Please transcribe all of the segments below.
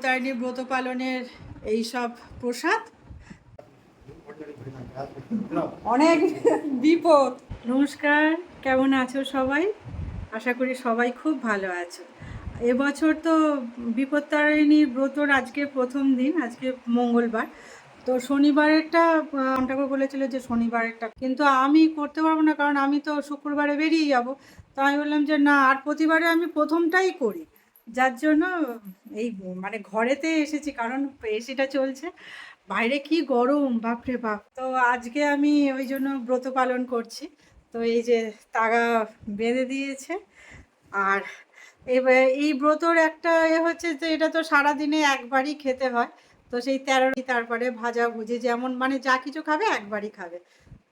বিপত্তারিণী ব্রত পালনের এই সব প্রসাদ। অনেক বিপদ। নমস্কার, কেমন আছো সবাই? আশা করি সবাই খুব ভালো আছো। এবছর তো বিপত্তারিণীর ব্রতর আজকে প্রথম দিন, আজকে মঙ্গলবার। তো শনিবারেরটা ঠাকুর বলেছিল যে শনিবারেরটা। কিন্তু আমি করতে পারব না, কারণ আমি তো শুক্রবারে বেরিয়ে যাব। তো আমি বললাম যে না, আর প্রতিবারে আমি প্রথমটাই করি। যার জন্য এই মানে ঘরেতে এসেছি কারণ এসিটা চলছে। বাইরে কি গরম বাপরে বাপ। তো আজকে আমি ওই জন্য ব্রত পালন করছি। তো এই যে তাগা বেঁধে দিয়েছে। আর এবার এই ব্রতর একটা এ হচ্ছে যে এটা তো সারাদিনে একবারই খেতে হয়। তো সেই তেরো তারপরে ভাজা ভুজি যেমন মানে যা কিছু খাবে একবারই খাবে।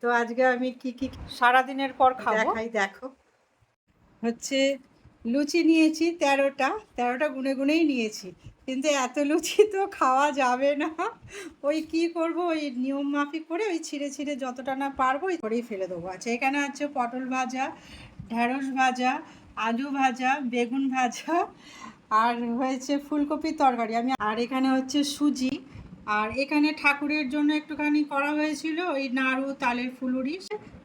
তো আজকে আমি কি কি সারাদিনের পর খাব? দেখাই দেখো। হচ্ছে লুচি নিয়েছি তেরোটা তেরোটা গুনে গুনেই নিয়েছি। কিন্তু এত লুচি তো খাওয়া যাবে না। ওই কি করব? ওই নিয়ম মাফিক করে ওই ছিঁড়ে ছিঁড়ে যতটা না পারব ওই করেই ফেলে দেবো। আচ্ছা এখানে আছে পটল ভাজা ঢ্যাঁড়স ভাজা, আলু ভাজা, বেগুন ভাজা, আর হয়েছে ফুলকপির তরকারি। আমি আর এখানে হচ্ছে সুজি। আর এখানে ঠাকুরের জন্য একটুখানি করা হয়েছিল ওই নাড়ু, তালের ফুলুরি,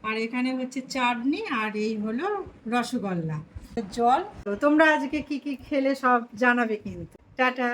আর এখানে হচ্ছে চাটনি, আর এই হলো রসগোল্লা। জল। তোমরা আজকে কি কি খেলে সব জানাবে কিন্তু। টাটা।